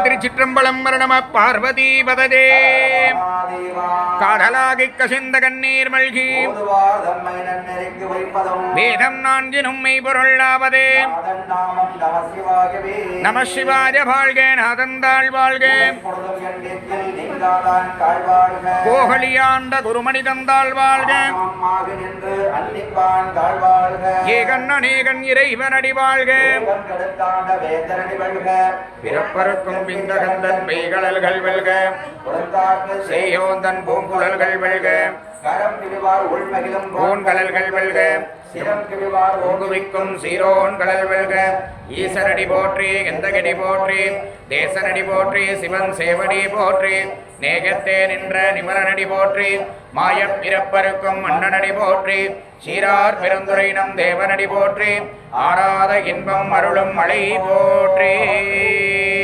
திருச்சிற்றம்பலம் மரணம பார்வதி பததே காதலாகி கசிந்த கண்ணீர் மல்கி. வேதம் நான்கினும் மெய்பொருளாவதே நம சிவாய வாழ்க நாதந்தாள் வாழ்க. கோகலியாண்ட குருமணி தந்தாள் வாழ்க. ஏகன் அநேகன் இறைவனடி வாழ்க. பிறப்பருக்கும் பிங்ககந்தன் பெய்கடல்கள் வெல்க. செய்யோந்தன் பூங்குழல்கள் வெல்க. பூன்கடல்கள் வெல்க. ஓங்குவிக்கும் சீரோன் கடல் வெல்க. ஈசனடி போற்றி எந்தகடி போற்றி தேசனடி போற்றி சிவன் சேவடி போற்றி நேகத்தே நின்ற நிமலனடி போற்றி மாயப் பிறப்பருக்கும் மன்னனடி போற்றி சீரார் பெருந்துரை நம் தேவனடி போற்றி ஆராத இன்பம் அருளும் மழை போற்றி.